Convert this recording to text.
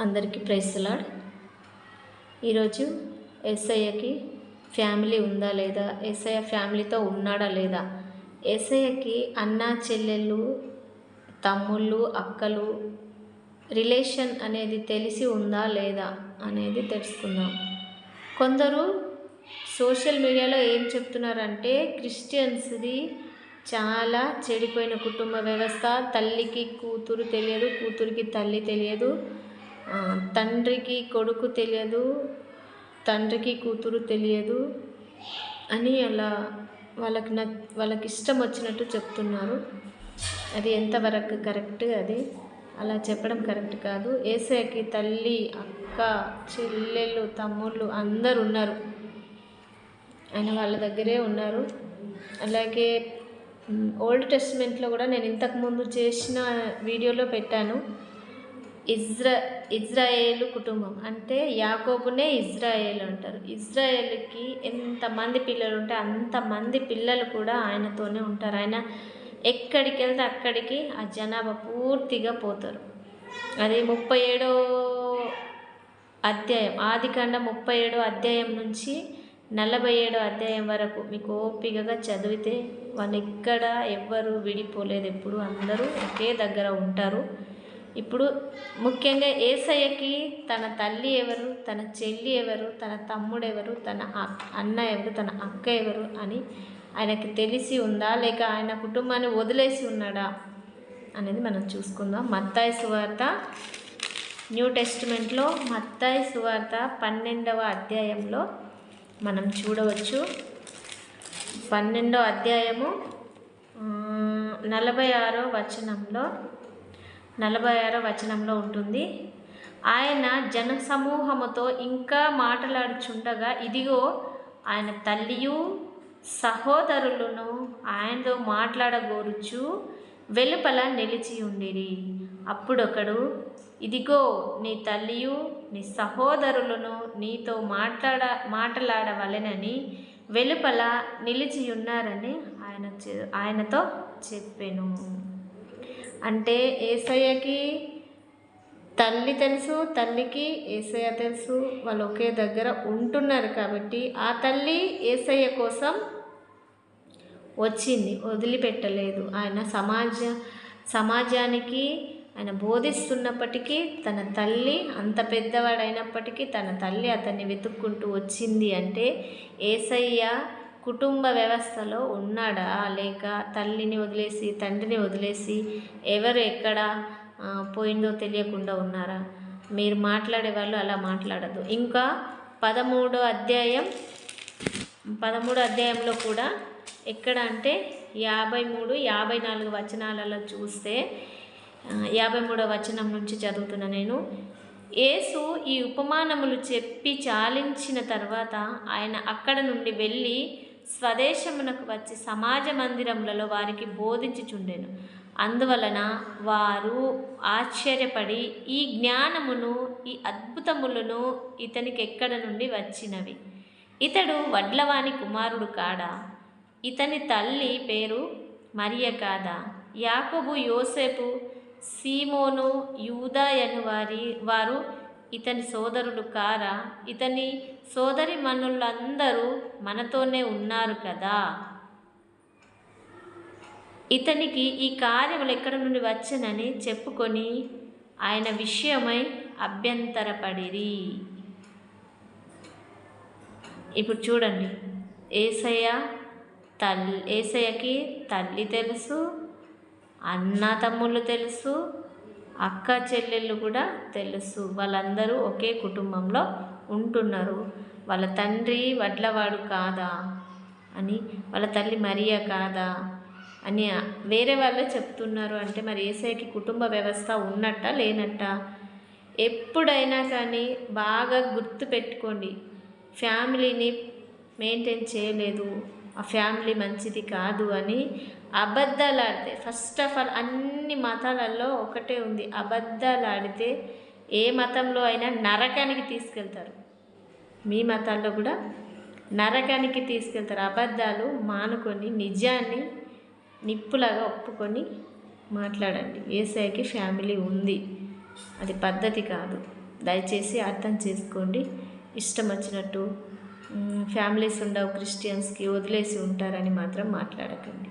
అందరికీ ప్రైస్లాడ్ ఈరోజు ఎస్ఐకి ఫ్యామిలీ ఉందా లేదా? ఎస్ఐ ఫ్యామిలీతో ఉన్నాడా లేదా? ఎస్ఐకి అన్న చెల్లెళ్ళు తమ్ముళ్ళు అక్కలు రిలేషన్ అనేది తెలిసి ఉందా లేదా అనేది తెలుసుకుందాం. కొందరు సోషల్ మీడియాలో ఏం చెప్తున్నారంటే క్రిస్టియన్స్ది చాలా చెడిపోయిన కుటుంబ వ్యవస్థ. తల్లికి కూతురు తెలియదు కూతురికి తల్లి తెలియదు. తండ్రికి కొడుకు తెలియదు తండ్రికి కూతురు తెలియదు అని అలా వాళ్ళకి న వాళ్ళకి ఇష్టం వచ్చినట్టు చెప్తున్నారు. అది ఎంతవరకు కరెక్ట్ అది? అలా చెప్పడం కరెక్ట్ కాదు. ఏసైకి తల్లి అక్క చెల్లెళ్ళు తమ్ముళ్ళు అందరు ఉన్నారు. ఆయన వాళ్ళ దగ్గరే ఉన్నారు. అలాగే ఓల్డ్ టెస్ట్మెంట్లో కూడా నేను ఇంతకుముందు చేసిన వీడియోలో పెట్టాను. ఇజ్రా ఇజ్రాయేలు కుటుంబం. అంటే యాకోబునే ఇజ్రాయేల్ అంటారు. ఇజ్రాయేల్కి ఎంతమంది పిల్లలు ఉంటే అంతమంది పిల్లలు కూడా ఆయనతోనే ఉంటారు. ఆయన ఎక్కడికి వెళ్తే అక్కడికి ఆ జనాభా పూర్తిగా పోతారు. అది ముప్పై ఏడో అధ్యాయం. ఆదికాండ ముప్పై ఏడో అధ్యాయం నుంచి నలభై ఏడో అధ్యాయం వరకు మీకు ఓపికగా చదివితే వాళ్ళు ఎక్కడ ఎవ్వరు విడిపోలేదు. ఎప్పుడు అందరూ ఒకే దగ్గర ఉంటారు. ఇప్పుడు ముఖ్యంగా ఏసయ్యకి తన తల్లి ఎవరు తన చెల్లి ఎవరు తన తమ్ముడు ఎవరు తన అన్న ఎవరు తన అక్క ఎవరు అని ఆయనకి తెలిసి ఉందా? లేక ఆయన కుటుంబాన్ని వదిలేసి ఉన్నాడా? అనేది మనం చూసుకుందాం. మత్తాయి సువార్త న్యూ టెస్టిమెంట్లో మత్తాయి సువార్త పన్నెండవ అధ్యాయంలో మనం చూడవచ్చు. పన్నెండవ అధ్యాయము నలభై ఆరో వచనంలో నలభై ఆరో వచనంలో ఉంటుంది. ఆయన జనసమూహముతో ఇంకా మాట్లాడుచుండగా ఇదిగో ఆయన తల్లియు సహోదరులను ఆయనతో మాట్లాడగోరుచు వెలుపల నిలిచి ఉండిరి అప్పుడొకడు ఇదిగో నీ తల్లియు నీ సహోదరులను నీతో మాట్లాడ మాట్లాడవలెనని వెలుపల నిలిచి ఉన్నారని ఆయన ఆయనతో చెప్పాను. అంటే ఏసయ్యకి తల్లి తెలుసు తల్లికి ఏసయ్య తెలుసు వాళ్ళు ఒకే దగ్గర ఉంటున్నారు కాబట్టి ఆ తల్లి ఏసయ్య కోసం వచ్చింది వదిలిపెట్టలేదు. ఆయన సమాజ సమాజానికి ఆయన బోధిస్తున్నప్పటికీ తన తల్లి అంత పెద్దవాడైనప్పటికీ తన తల్లి అతన్ని వెతుక్కుంటూ వచ్చింది అంటే ఏసయ్య కుటుంబ వ్యవస్థలో ఉన్నాడా? లేక తల్లిని వదిలేసి తండ్రిని వదిలేసి ఎవరు ఎక్కడ పోయిందో తెలియకుండా ఉన్నారా? మీరు మాట్లాడే వాళ్ళు అలా మాట్లాడదు ఇంకా పదమూడో అధ్యాయం పదమూడు అధ్యాయంలో కూడా ఎక్కడ అంటే యాభై మూడు యాభై నాలుగు వచనాలలో చూస్తే యాభై మూడో వచనం నుంచి చదువుతున్నా నేను. యేసు ఈ ఉపమానములు చెప్పి చాలించిన తర్వాత ఆయన అక్కడ నుండి వెళ్ళి స్వదేశమునకు వచ్చి సమాజ మందిరములలో వారికి బోధించుచుండెను. అందువలన వారు ఆశ్చర్యపడి ఈ జ్ఞానమును ఈ అద్భుతములను ఇతనికి ఎక్కడ నుండి వచ్చినవి? ఇతడు వడ్లవాణి కుమారుడు కాడా? ఇతని తల్లి పేరు మరియ కాదా? యాకోబు యోసేపు సీమోను యూదా అని వారి వారు ఇతని సోదరులు కారా? ఇతని సోదరి మనులందరూ మనతోనే ఉన్నారు కదా? ఇతనికి ఈ కార్యములు ఎక్కడి నుండి వచ్చనని చెప్పుకొని ఆయన విషయమై అభ్యంతరపడిరి. ఇప్పుడు చూడండి. ఏసయ్య తల్లి ఏసయ్యకి తల్లి తెలుసు అన్న తమ్ముళ్ళు తెలుసు అక్క చెల్లెళ్ళు కూడా తెలుసు. వాళ్ళందరూ ఒకే కుటుంబంలో ఉంటున్నారు. వాళ్ళ తండ్రి వడ్లవాడు కాదా అని వాళ్ళ తల్లి మరియా కాదా అని వేరే వాళ్ళే చెప్తున్నారు. అంటే మరి ఏసైకి కుటుంబ వ్యవస్థ ఉన్నట్ట లేనట్ట? ఎప్పుడైనా కానీ బాగా గుర్తు పెట్టుకోండి. ఫ్యామిలీని మెయింటైన్ చేయలేదు. ఆ ఫ్యామిలీ మంచిది కాదు అని అబద్ధాలు ఆడితే ఫస్ట్ ఆఫ్ ఆల్ అన్ని మతాలలో ఒకటే ఉంది. అబద్ధాలు ఆడితే ఏ మతంలో అయినా నరకానికి తీసుకెళ్తారు. మీ మతాల్లో కూడా నరకానికి తీసుకెళ్తారు. అబద్ధాలు మానుకొని నిజాన్ని నిప్పులాగా ఒప్పుకొని మాట్లాడండి. ఏసైకి ఫ్యామిలీ ఉంది. అది పద్ధతి కాదు. దయచేసి అర్థం చేసుకోండి. ఇష్టం వచ్చినట్టు ఫ్యామిలీస్ ఉండవు క్రిస్టియన్స్కి వదిలేసి ఉంటారని మాత్రం మాట్లాడకండి.